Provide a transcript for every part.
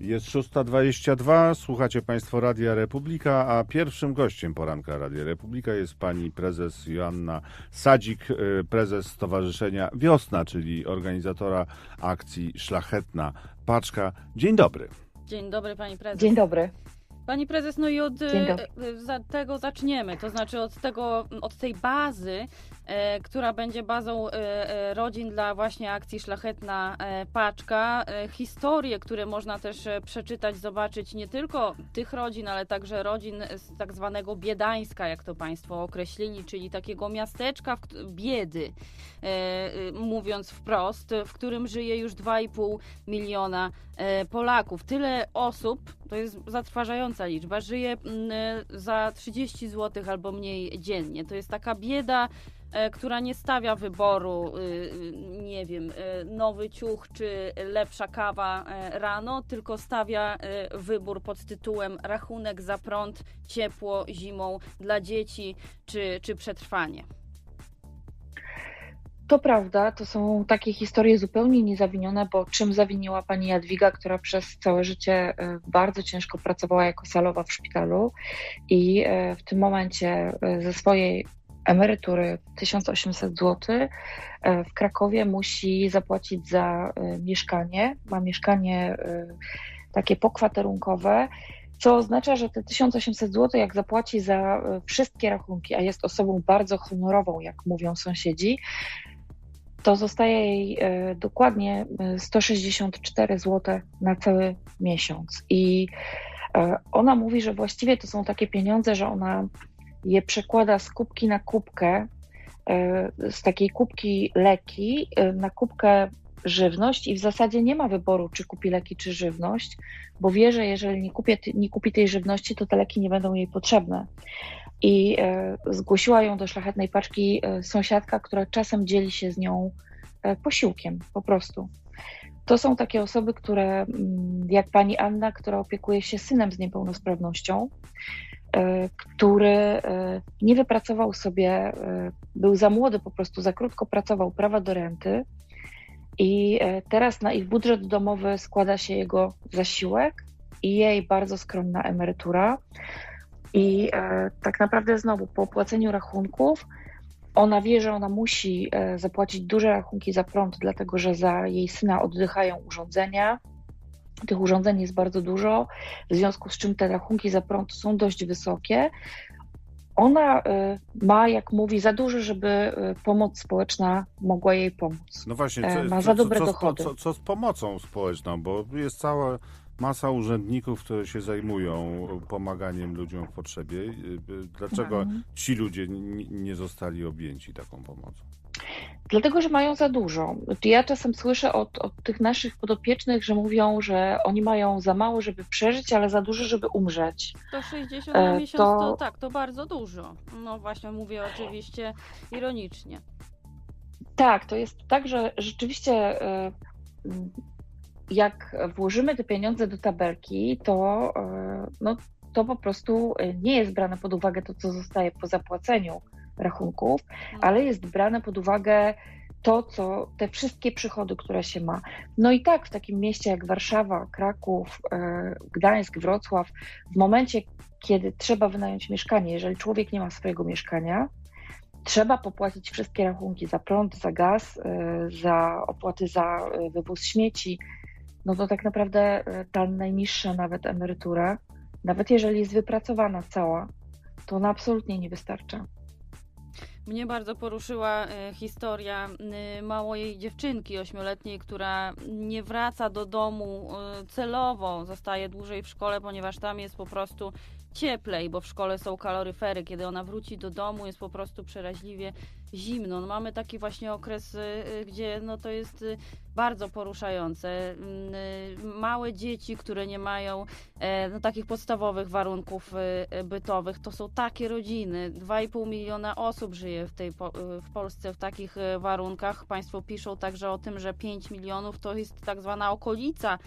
Jest 6.22, słuchacie Państwo Radia Republika, a pierwszym gościem poranka Radia Republika jest pani prezes Joanna Sadzik, y, prezes Stowarzyszenia Wiosna, czyli organizatora akcji Szlachetna Paczka. Dzień dobry. Dzień dobry pani prezes. Dzień dobry. Pani prezes, no i od za tego zaczniemy, to znaczy od tego, od tej bazy, która będzie bazą e, e, rodzin dla właśnie akcji Szlachetna e, Paczka. E, historie, które można też e, przeczytać, zobaczyć nie tylko tych rodzin, ale także rodzin z tak zwanego Biedańska, jak to Państwo określili, czyli takiego miasteczka biedy, e, e, mówiąc wprost, w którym żyje już 2,5 miliona e, Polaków. Tyle osób, to jest zatrważająca liczba, żyje mm, e, za 30 zł albo mniej dziennie. To jest taka bieda, e, która nie stawia wyboru, y, y, nie wiem, e, nowy ciuch czy lepsza kawa e, rano, tylko stawia e, wybór pod tytułem rachunek za prąd, ciepło zimą dla dzieci czy, czy przetrwanie. To prawda, to są takie historie zupełnie niezawinione, bo czym zawiniła pani Jadwiga, która przez całe życie e, bardzo ciężko pracowała jako salowa w szpitalu i e, w tym momencie e, ze swojej emerytury 1800 zł e, w Krakowie musi zapłacić za e, mieszkanie. Ma mieszkanie e, takie pokwaterunkowe, co oznacza, że te 1800 zł, jak zapłaci za wszystkie rachunki, a jest osobą bardzo honorową, jak mówią sąsiedzi, to zostaje jej dokładnie e, 164 zł na cały miesiąc. I ona mówi, że właściwie to są takie pieniądze, że ona je przekłada z kubki na kubkę, e, z takiej kubki leki e, na kubkę żywność i w zasadzie nie ma wyboru, czy kupi leki, czy żywność, bo wie, że jeżeli nie, kupię, nie kupi tej żywności, to te leki nie będą jej potrzebne. I e, zgłosiła ją do szlachetnej paczki sąsiadka, która czasem dzieli się z nią posiłkiem, po prostu. To są takie osoby, które, mm, jak pani Anna, która opiekuje się synem z niepełnosprawnością, który e, nie wypracował sobie, e, był za młody, po prostu za krótko pracował prawa do renty. I e, teraz na ich budżet domowy składa się jego zasiłek i jej bardzo skromna emerytura. I e, tak naprawdę znowu po opłaceniu rachunków, ona wie, że ona musi e, zapłacić duże rachunki za prąd, dlatego że za jej syna oddychają urządzenia. Tych urządzeń jest bardzo dużo, w związku z czym te rachunki za prąd są dość wysokie. Ona e, ma, jak mówi, za dużo, żeby e, pomoc społeczna mogła jej pomóc. No właśnie, E, co, ma co, za co, dobre co, po- dochody. co, co z pomocą społeczną, bo jest cała masa urzędników, które się zajmują pomaganiem ludziom w potrzebie. Y, y, Dlaczego Mhm. ci ludzie nie zostali objęci taką pomocą? Dlatego, że mają za dużo. Ja czasem słyszę od, od tych naszych podopiecznych, że mówią, że oni mają za mało, żeby przeżyć, ale za dużo, żeby umrzeć. 160 na E, miesiąc to... to- tak, to bardzo dużo. No właśnie mówię oczywiście ironicznie. Tak, to jest tak, że rzeczywiście e, jak włożymy te pieniądze do tabelki, to, e, no, to po prostu nie jest brane pod uwagę to, co zostaje po zapłaceniu rachunków, No. ale jest brane pod uwagę to, co te wszystkie przychody, które się ma. No i tak w takim mieście jak Warszawa, Kraków, e, Gdańsk, Wrocław, w momencie, kiedy trzeba wynająć mieszkanie, jeżeli człowiek nie ma swojego mieszkania, trzeba popłacić wszystkie rachunki za prąd, za gaz, e, za opłaty za e, wywóz śmieci, no to tak naprawdę ta najniższa nawet emerytura, nawet jeżeli jest wypracowana cała, to ona absolutnie nie wystarcza. Mnie bardzo poruszyła e, historia e, małej dziewczynki ośmioletniej, która nie wraca do domu e, celowo, zostaje dłużej w szkole, ponieważ tam jest po prostu cieplej, bo w szkole są kaloryfery. Kiedy ona wróci do domu, jest po prostu przeraźliwie zimno. No, mamy taki właśnie okres, e, e, gdzie no, to jest e, bardzo poruszające. Mm, Małe dzieci, które nie mają e, no, takich podstawowych warunków bytowych. To są takie rodziny. 2,5 miliona osób żyje w, tej, w Polsce w takich warunkach. Państwo piszą także o tym, że 5 milionów to jest tak zwana okolica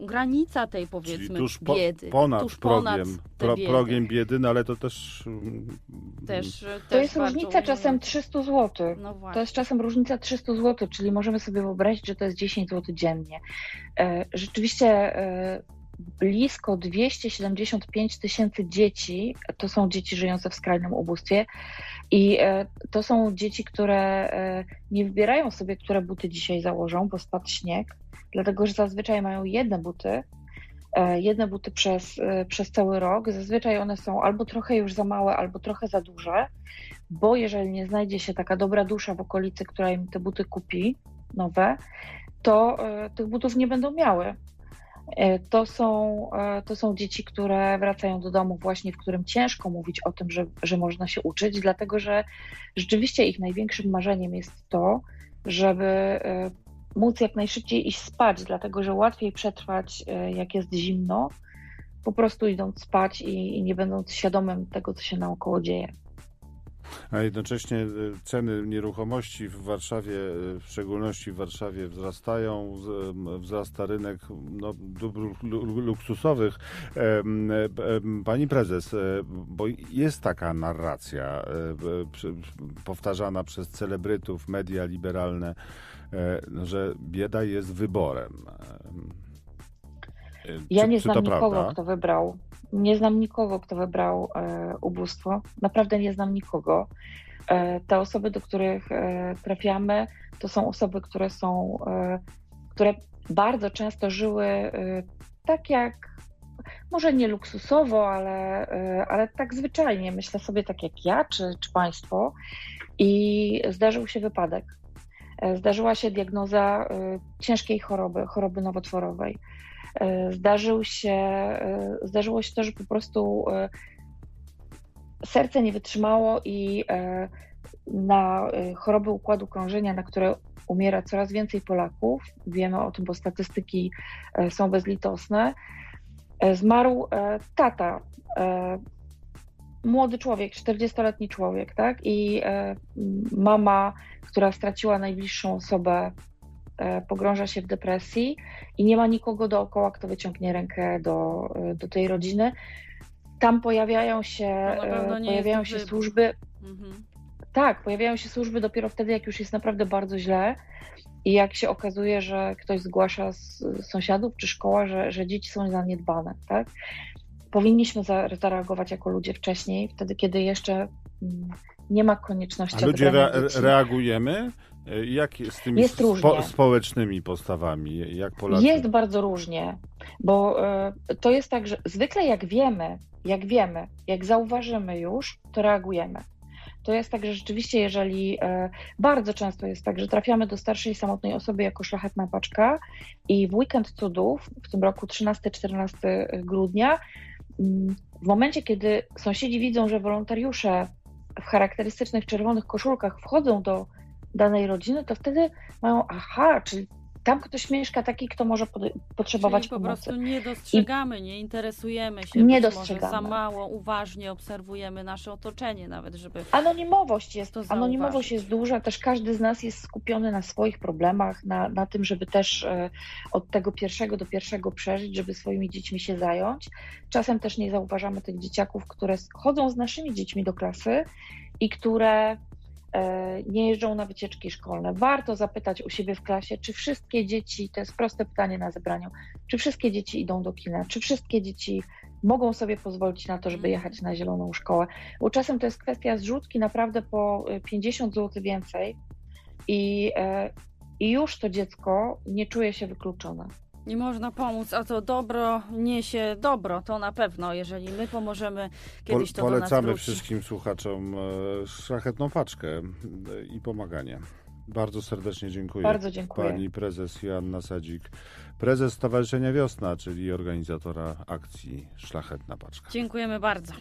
granica tej Czyli powiedzmy tuż po, biedy. ponad tuż progiem, ponad te pro, biedy. progiem biedy, no ale to też... mm, Też, To też jest różnica czasem ujmujące. 300 zł. No To jest czasem różnica 300 zł, czyli możemy sobie wyobrazić, że to jest 10 zł dziennie. E, Rzeczywiście e, blisko 275 tysięcy dzieci to są dzieci żyjące w skrajnym ubóstwie i e, to są dzieci, które e, nie wybierają sobie, które buty dzisiaj założą, bo spadł śnieg, dlatego że zazwyczaj mają jedne buty, e, jedne buty przez, e, przez cały rok. Zazwyczaj one są albo trochę już za małe, albo trochę za duże, bo jeżeli nie znajdzie się taka dobra dusza w okolicy, która im te buty kupi, nowe, to e, tych butów nie będą miały. To są, to są dzieci, które wracają do domu właśnie, w którym ciężko mówić o tym, że, że można się uczyć, dlatego że rzeczywiście ich największym marzeniem jest to, żeby móc jak najszybciej iść spać, dlatego że łatwiej przetrwać, e, jak jest zimno, po prostu idąc spać i, i nie będąc świadomym tego, co się naokoło dzieje. A jednocześnie e, ceny nieruchomości w Warszawie, e, w szczególności w Warszawie, wzrastają, wzrasta rynek no, dóbr lu- lu- luksusowych. E, Pani prezes, bo jest taka narracja powtarzana przez celebrytów, media liberalne, że bieda jest wyborem. Ja czy- nie znam nikogo, prawda? kto wybrał. Nie znam nikogo, kto wybrał e, ubóstwo. Naprawdę nie znam nikogo. E, te osoby, do których e, trafiamy, to są osoby, które są, e, które bardzo często żyły e, tak jak, może nie luksusowo, ale, e, ale tak zwyczajnie. Myślę sobie tak jak ja, czy, czy państwo. I zdarzył się wypadek. E, Zdarzyła się diagnoza e, ciężkiej choroby, choroby nowotworowej. E, Zdarzył się, zdarzyło się to, że po prostu serce nie wytrzymało i na choroby układu krążenia, na które umiera coraz więcej Polaków, wiemy o tym, bo statystyki są bezlitosne, zmarł tata, młody człowiek, 40-letni człowiek, tak? I e, mama, która straciła najbliższą osobę, e, pogrąża się w depresji i nie ma nikogo dookoła, kto wyciągnie rękę do, e, do tej rodziny. Tam pojawiają się, pojawiają się służby, Mhm. tak, pojawiają się służby dopiero wtedy, jak już jest naprawdę bardzo źle i jak się okazuje, że ktoś zgłasza z z sąsiadów czy szkoła, że, że dzieci są zaniedbane, tak? Powinniśmy za- zareagować jako ludzie wcześniej, wtedy, kiedy jeszcze mm, nie ma konieczności A ludzie re- reagujemy? Jak z tymi Jest różnie. społecznymi postawami? Jak Polacy? Jest bardzo różnie, bo e, to jest tak, że zwykle jak wiemy, jak wiemy, jak zauważymy już, to reagujemy. To jest tak, że rzeczywiście, jeżeli e, bardzo często jest tak, że trafiamy do starszej samotnej osoby jako szlachetna paczka i w weekend cudów, w tym roku 13-14 grudnia, w momencie, kiedy sąsiedzi widzą, że wolontariusze w charakterystycznych czerwonych koszulkach wchodzą do danej rodziny, to wtedy mają, aha, czyli tam ktoś mieszka taki, kto może pod, potrzebować Czyli po pomocy. prostu nie dostrzegamy, nie interesujemy się. Nie dostrzegamy. Może za mało uważnie obserwujemy nasze otoczenie nawet, żeby Anonimowość jest, To anonimowość jest duża, też każdy z nas jest skupiony na swoich problemach, na, na tym, żeby też e, od tego pierwszego do pierwszego przeżyć, żeby swoimi dziećmi się zająć. Czasem też nie zauważamy tych dzieciaków, które chodzą z naszymi dziećmi do klasy i które nie jeżdżą na wycieczki szkolne. Warto zapytać u siebie w klasie, czy wszystkie dzieci, to jest proste pytanie na zebraniu, czy wszystkie dzieci idą do kina, czy wszystkie dzieci mogą sobie pozwolić na to, żeby Mhm. jechać na zieloną szkołę. Bo czasem to jest kwestia zrzutki naprawdę po y, 50 zł więcej i, e, i już to dziecko nie czuje się wykluczone. Nie można pomóc, a to dobro niesie dobro, to na pewno. Jeżeli my pomożemy, kiedyś to do nas Polecamy wszystkim słuchaczom e, szlachetną paczkę e, i pomaganie. Bardzo serdecznie dziękuję. Bardzo dziękuję. Pani prezes Joanna Sadzik, prezes Stowarzyszenia Wiosna, czyli organizatora akcji Szlachetna Paczka. Dziękujemy bardzo.